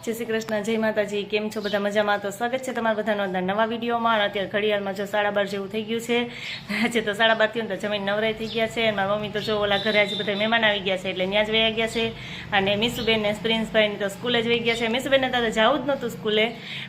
જય શ્રી કૃષ્ણ, જય માતાજી, કેમ છો બધા મજામાં? તો સ્વાગત છે તમારા બધાનો અંદર નવા વિડીયોમાં. અત્યારે ઘડિયાળમાં જો સાડા બાર જેવું થઈ ગયું છે, આજે તો સાડા બાર થયું ને તો જમીન નવરાઈ થઈ ગયા છે. મારા મમ્મી તો જો ઓલા ઘરે આજે બધા મહેમાન આવી ગયા છે, એટલે ત્યાં જ વયા ગયા છે. અને મીસુબેન ને પ્રિન્સભાઈ તો સ્કૂલે જ વહી ગયા છે. મીસુબેનને તો જવું જ નહોતું સ્કૂલે,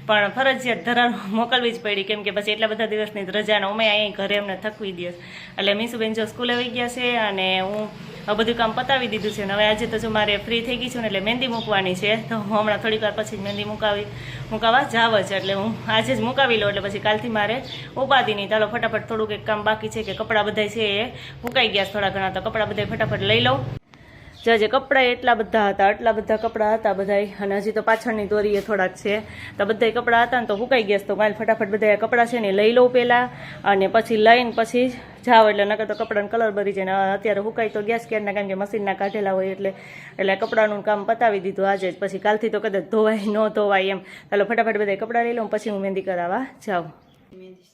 પણ ફરજિયાત ધરાર મોકલવી જ પડી, કેમ કે પછી એટલા બધા દિવસની રજાને. અમે અહીં ઘરે અમને થકવી દે. એટલે મીસુબેન જો સ્કૂલે વહી ગયા છે અને હું આ બધું કામ પતાવી દીધું છે. અને હવે આજે તો જો મારે ફ્રી થઈ ગઈ છું ને એટલે મહેંદી મૂકવાની છે. તો હું હમણાં થોડીક વાર પછી મહેંદી મુકાવી મુકાવા જાવ છે એટલે હું આજે જ મુકાવી લઉં. એટલે પછી કાલથી મારે ઉપાધિ નહીં. ચાલો, ફટાફટ થોડુંક એક કામ બાકી છે કે કપડાં બધા છે એ મુકાઈ ગયા થોડા ઘણા. તો કપડાં બધા ફટાફટ લઈ લઉં. જો જે કપડાં એટલા બધા હતા એટલા બધા કપડાં હતા બધાય. અને હજી તો પાછળની દોરીએ થોડાક છે. તો બધા કપડાં હતા ને તો હુકાઈ ગયા તો કાલે ફટાફટ બધા કપડાં છે ને લઈ લઉં પહેલાં. અને પછી લઈને પછી જાવ એટલે નકર તો કપડાનો કલર ભરી જાય ને અત્યારે હુકાઈ તો ગેસ કેરના કારણ કે મશીનના કાઢેલા હોય એટલે એટલે કપડાનું કામ પતાવી દીધું આજે પછી કાલથી તો કદાચ ધોવાય ન ધોવાય એમ. ચાલો ફટાફટ બધા કપડાં લઈ લઉં પછી હું મહેંદી કરાવવા જાઉં.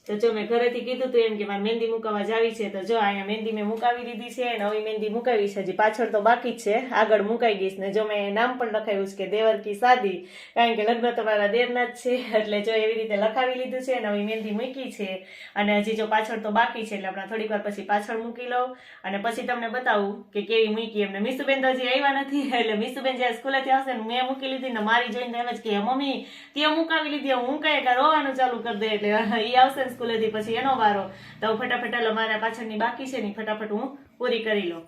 તો જો મેં ઘરેથી કીધું તું એમ કે મારે મહેંદી મુકાવવા જાવી છે, તો જો અહીંયા મહેંદી મેં મુકાવી દીધી છે નવી મહેંદી મુકાવી છે, હજી પાછળ તો બાકી જ છે. આગળ મુકાઈ ગઈશ ને જો મેં નામ પણ લખાવ્યું છે કે દેવરકી સાદી, કારણ કે લગ્ન તો મારા દેરના જ છે, એટલે જો એવી રીતે લખાવી લીધું છે નવી મહેંદી મૂકી છે. અને હજી જો પાછળ તો બાકી છે, એટલે આપણે થોડીક વાર પછી પાછળ મૂકી લઉં. અને પછી તમને બતાવું કે કેવી મૂકી એમને. મીસુબેન તો હજી આવ્યા નથી, એટલે મીસુબેન જ્યારે સ્કૂલેથી આવશે ને મેં મૂકી લીધી ને મારી જોઈને એમ જ કે મમ્મી તે મુકાવી લીધી, હું કઈ રોવાનું ચાલુ કરી દે. એટલે એ આવશે ને સ્કૂલેથી પછી એનો વારો. તો ફટાફટ અમારા મારા પાછળની બાકી છે ને ફટાફટ હું પૂરી કરી લઉં.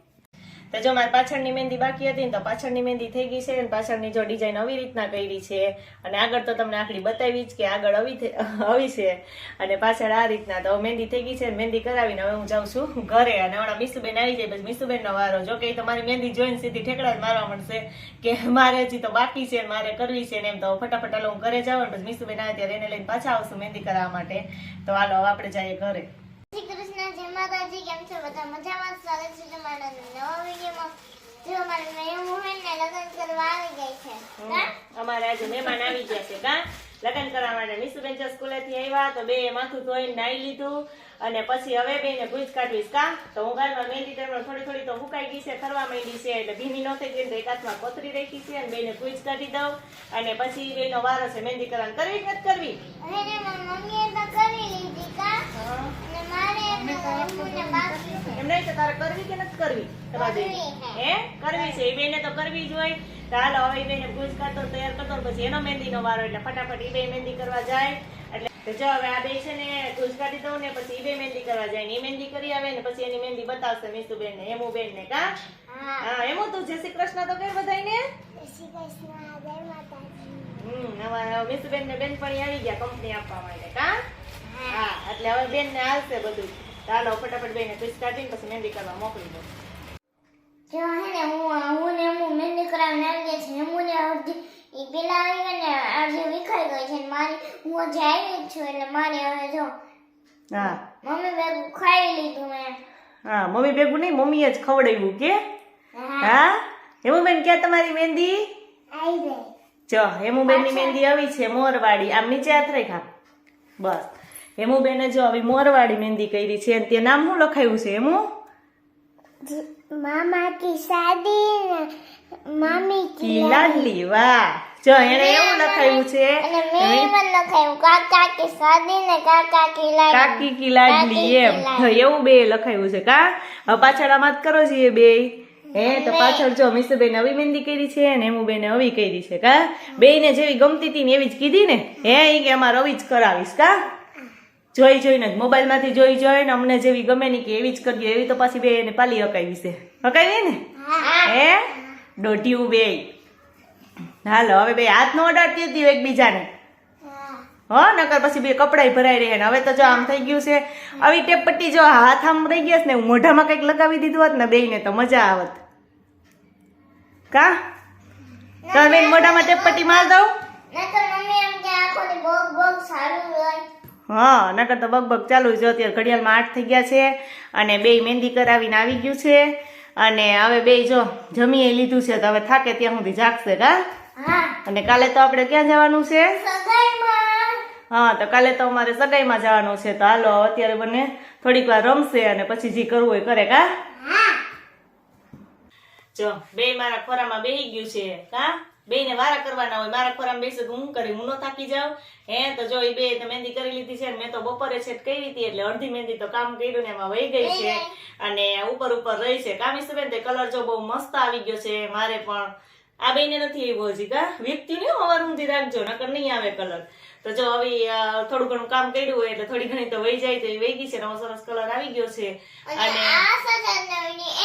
તો જો મારી પાછળની મહેંદી બાકી હતી ને તો પાછળની મહેંદી થઈ ગઈ છે અને પાછળની જો ડિઝાઇન આવી રીતના કરી છે. અને આગળ તો તમને આખડી બતાવી જ કે આગળ આવી આવી છે. અને પાછળ આ રીતના તો મહેંદી થઈ ગઈ છે મહેંદી કરાવીને હવે હું જાઉં છું ઘરે. અને હમણાં મીસુબેન આવી જાય, પછી મીસુબેનનો વારો. જો કે તમારી મહેંદી જોઈને સીધી ઠેકડા જ મારવા મળશે કે મારે હજી તો બાકી છે મારે કરવી છે ને એમ તો ફટાફટ હું ઘરે જાઉં પછી મીસુબેન આવે ત્યારે એને લઈને પાછા આવશું મહેંદી કરાવવા માટે. તો હાલો આપણે જઈએ ઘરે. જય માતાજી કેમ છો બધા? મજામાં? સ્વાગત છે તમારા નવા વિડીયોમાં. જો મારે મેં ને લગ્ન કરવા આવી ગઈ છે. અમારે આજે મહેમાન આવી ગયા છે કા લગ્ન કરવા માટે મીસુબેન જો સ્કૂલેથી આવ્યા તો બે માથું ધોઈને નાઈ લીધું. અને પછી હવે બેને ભૂજ કાઢવીશ કા તો હું ગાલમાં મહેંદી ટાઈમમાં થોડી થોડી તો ભૂકાઈ ગઈ છે ફરવા માંડી છે એટલે ભીની ન થઈ ગઈ ને તો એક હાથમાં કોતરી રાખી છે અને બેને ભૂજ કાઢી દઉં. અને પછી બેનો વારો છે મહેંદી કરવાની કરવી કે કરવી? અને મમ્મીએ તો કરી લીધી કા એમ નહીં તારે કરવી કે નથી કરવી? તમારે બેને? હે? કરવી છે. એ બેને તો કરવી જ હોય. તો હાલો હવે ઈ બેને ભૂજ કાઢતો તૈયાર કરતો પછી એનો મહેંદીનો વારો. એટલે ફટાફટ ઈ બે મહેંદી કરવા જાય. એટલે તો જો હવે આ બે છે ને ભૂજ કાઢી દઉં ને પછી બે મહેંદી કરવા જાય ને એ મહેંદી કરી આવે ને પછી એની મહેંદી બતાવશે મીસુબેન ને હેમુબેન ને કા? હા. હેમુ તું જય શ્રી કૃષ્ણ તો કઈ માતાજી. હમ હવે ને બેનપણી આવી ગયા કંપની આપવા માટે. કા? હા એટલે હવે બેન ને આવશે બધું. ચાલો હાલો ફટાફટ બેને ભૂજ કાઢીને પછી મહેંદી કરવા મોકલી દો જો હે ને હું હું ને હું મહેંદી કરાવીને આવી ગઈ છે. હું ને અડધી એ પેલા આવી ને અડધી વિખાઈ ગઈ છે મારી. હું હજી આવી છું એટલે મારે હવે જો હા. મમ્મી ભેગું ખાઈ લીધું મેં. હા મમ્મી ભેગું નહીં મમ્મીએ જ ખવડાવ્યું કે? હા. હા? હેમુબેન ક્યાં તમારી મહેંદી? આવી ગઈ. જો હેમુબેનની મહેંદી આવી છે મોરવાડી. આમ નીચે હાથ રાખ્યા. બસ. હેમુબેને જો આવી મોરવાડી મહેંદી કરી છે તે નામ શું લખાયું છે હેમુ? મામા કી શાદી મામી કી લાડલી વાહ. જો એને એવું લખાયું છે. અને મેં પણ લખાયું કાકા કી શાદી ને કાકા કી લાડલી કાકી કી લાડલી એમ એવું બે લખાયું છે કા? હવે પાછળ આમાં કરો છીએ બે. હે તો પાછળ જો મીસુબેન આવી મહેંદી કરી છે અને હેમુબેને આવી કરી છે કા? બેયને જેવી ગમતી હતી ને એવી જ કીધી ને? હે એ કે અમારે આવી જ કરાવીશ કા? જોઈ જોઈને જ મોબાઈલમાંથી જોઈ જોઈને અમને જેવી ગમે નહીં કે એવી જ કરજો એવી તો પાછી બે એને પાલી હકાવી છે. હકાવી ને? હે. દોઢિયું બે. હાલો હવે બે હાથ નો અડાડતી હતી એકબીજાને. હો. નકર પછી બે કપડાય ભરાઈ રહ્યા ને. હવે તો જો આમ થઈ ગયું છે. આવી ટેપ પટ્ટી જો હાથ આમ રહી ગયા છે ને મોઢામાં કંઈક લગાવી દીધું હોત ને બેયને તો મજા આવત. કા? તો બેન મોઢામાં ટેપ પટ્ટી માર દઉં નકર મમ્મી એમ કે આખો દી બોગ બોગ સારું હોય હા નકર તો બગબગ ચાલુ જો અત્યારે ઘડિયાળમાં આઠ થઈ ગયા છે અને બે મહેંદી કરાવીને આવી ગયું છે. અને હવે બે જો જમીએ લીધું છે તો હવે થાકે ત્યાં સુધી જાગશે કા? હા. અને કાલે તો આપણે ક્યાં જવાનું છે? હા તો કાલે તો અમારે સગાઈમાં જવાનું છે. તો હાલો અત્યારે બંને થોડીક વાર રમશે અને પછી જે કરવું હોય કરે કા? હા. જો બે મારા ખોરામાં બેહી ગયું છે કા? બેયને વારા કરવાના હોય મારા ખોરામાં બેસે તો હું કરી? હું ન થાકી જાઉં? હે તો જો એ બે મહેંદી કરી લીધી છે મેં તો બપોરે છે કઈ રીતે એટલે અડધી મહેંદી તો કામ કર્યું ને એમાં વહી ગઈ છે. અને ઉપર ઉપર રહી છે. કામી બેન તે કલર જો બહુ મસ્ત આવી ગયો છે. મારે પણ આ બેને નથી આવ્યો હજી કા? વ્યક્તિ ને હવાર ઊંધી રાખજો નકર નહીં આવે કલર તો જો હવે થોડું ઘણું કામ કર્યું હોય એટલે થોડી ઘણી તો વહી જાય તો એ વહી ગઈ છે. નવો સરસ કલર આવી ગયો છે. અને આ સાથે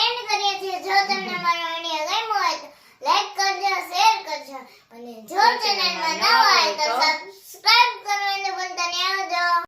એન્ડ કરીએ છીએ જો તમને અમારો વીડિયો ગમ્યો હોય તો લાઈક કરજો શેર કરજો અને